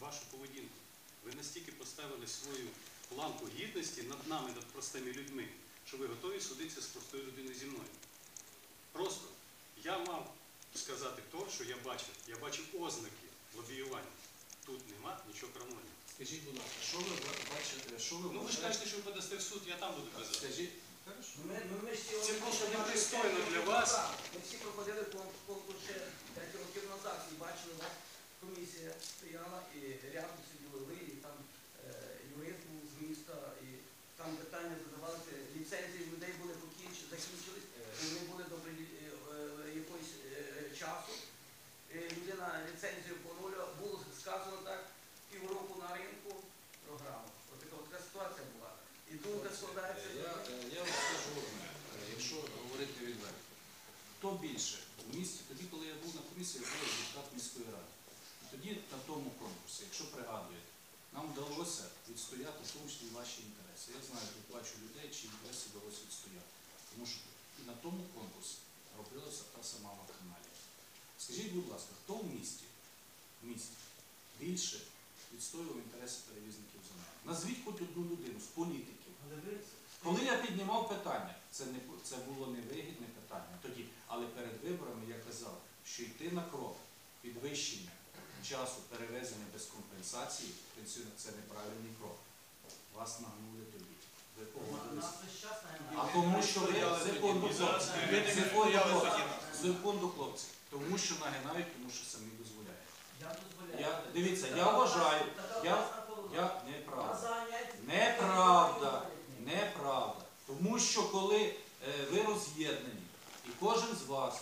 вашу поведінку. Ви настільки поставили свою планку гідності над нами, над простими людьми, що ви готові судитися з простою людиною зі мною. Просто я мав сказати то, що я бачив. Я бачив ознаки лобіювання. Тут нема нічого крамольного. Скажіть, будь ласка, що ви бачите, що ви Ну ви ж кажете, що ви подасте в суд, я там буду казати. Скажіть. Ми, ми, ми всі Це просто непристойно для вас. Ми всі проходили кон- конкурс ще 5 років назад і бачили, у нас комісія стояла і рядом сиділи ви, і там е, юрист був з міста, і там питання задавалися, ліцензії людей були покінчені, закінчились, вони були до е, е, якогось е, часу. Е, Людина ліцензію понулювала, було сказано так, півроку на ринку програму. Ось така, така ситуація була. І думка складається. Я, е, я вам скажу одне, е, якщо говорити відверто, хто більше у місті, тоді, коли я був на комісії, я був депутат міської ради. Тоді на тому конкурсі, якщо пригадуєте, нам вдалося відстояти в тому числі ваші інтереси. Я знаю, тут бачу людей, чиї інтереси вдалося відстояти. Тому що і на тому конкурсі робилася та сама вакханалія. Скажіть, будь ласка, хто в місті, в місті більше відстоював інтереси перевізників земель? Назвіть хоч одну людину з політиків. Коли я піднімав питання, це не це було невигідне питання тоді, але перед виборами я казав, що йти на крок підвищення часу перевезення без компенсації це неправильний крок. Вас нагнули тоді. Ви погодились. нас весь час А тому що ви секунду, хлопці, секунду, хлопці, секунду, хлопці, тому що нагинають, тому що самі дозволяють. Я дозволяю. Дивіться, я вважаю, я, я неправда. Неправда. Неправда. Тому що коли е, ви роз'єднані, і кожен з вас,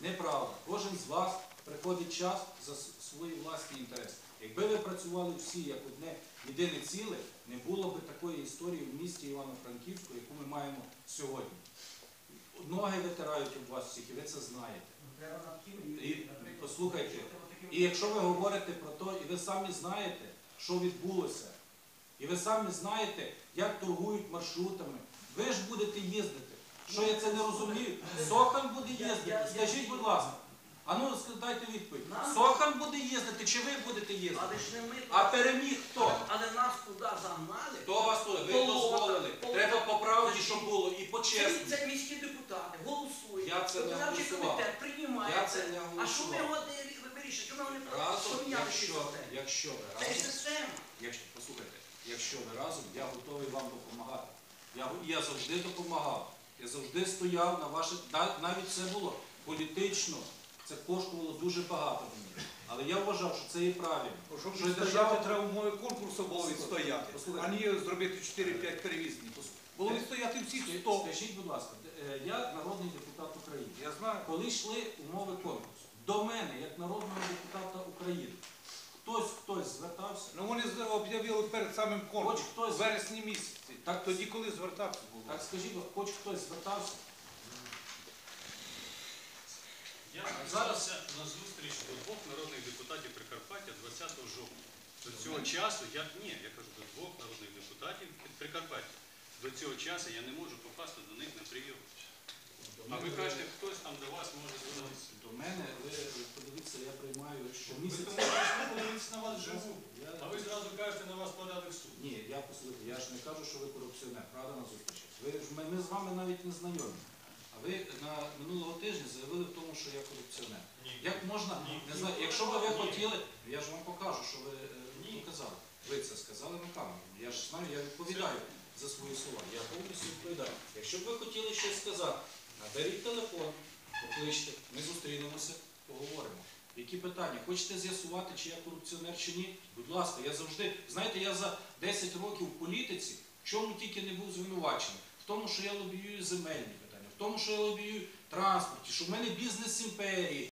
неправда, кожен з вас приходить час за свої власні інтереси. Якби ви працювали всі як одне єдине ціле, не було б такої історії в місті Івано-Франківську, яку ми маємо сьогодні. Ноги витирають об вас всіх, і ви це знаєте. І, послухайте, І якщо ви говорите про те, і ви самі знаєте, що відбулося, і ви самі знаєте, як торгують маршрутами, ви ж будете їздити. Що я це не розумію? Сохан буде їздити. Скажіть, будь ласка. А ну дайте відповідь. Сохан буде їздити, чи ви будете їздити? Але ж не ми. А переміг хто? Але нас туди загнали. Хто вас туди? Ви Полота, дозволили. полота. Треба по правді, щоб було, і по Це, чесному. це міські депутати голосують. Я це не голосував. приймає Я це не А що ми голосував. його ми не Разом, поміняли цю якщо, ви Це разом. система. Якщо послухайте, якщо ви разом, я готовий вам допомагати. Я, я завжди допомагав. Я завжди стояв на да- Навіть це було політично. Це коштувало дуже багато мені. Але я вважав, що це є правильно. Що держава- треба умови конкурсу було відстояти, а не зробити 4-5 перевізників. Було відстояти всіх 100. Скажіть, будь ласка, е, я народний депутат України. Я знаю. Коли йшли умови конкурсу, до мене, як народного депутата України, хтось хтось звертався. Ну вони об'явили перед самим конкурсом, хтось в вересні місяці. Так. тоді, коли звертався було. Так скажіть, хоч хтось звертався. Я зараз на зустріч до двох народних депутатів Прикарпаття 20 жовтня. До цього часу я ні, я кажу до двох народних депутатів Прикарпаття. До цього часу я не можу попасти до них на прийом. А ви кажете, хтось там до вас може звернутися. До мене, ви подивіться, я приймаю Ви щомісяця. тому що подивитися на вас живу. А ви зразу кажете, на вас подали в суд. Ні, я послухайте, я ж не кажу, що ви корупціонер, правда на зустрічі. Ми, ми з вами навіть не знайомі. А ви на минулого тижня заявили в тому, що я корупціонер. Ні. Як можна, Ні. не знаю, якщо би ви хотіли, я ж вам покажу, що ви е, Ні. показали. Ви це сказали на камеру. Я ж знаю, я відповідаю за свої слова. Я повністю відповідаю. Якщо б ви хотіли щось сказати, наберіть телефон, покличте, ми зустрінемося, поговоримо. Які питання? Хочете з'ясувати, чи я корупціонер чи ні? Будь ласка, я завжди, знаєте, я за 10 років в політиці в чому тільки не був звинувачений. В тому, що я лобіюю земельні питання, тому, що я лобію транспорті, що в мене бізнес імперії.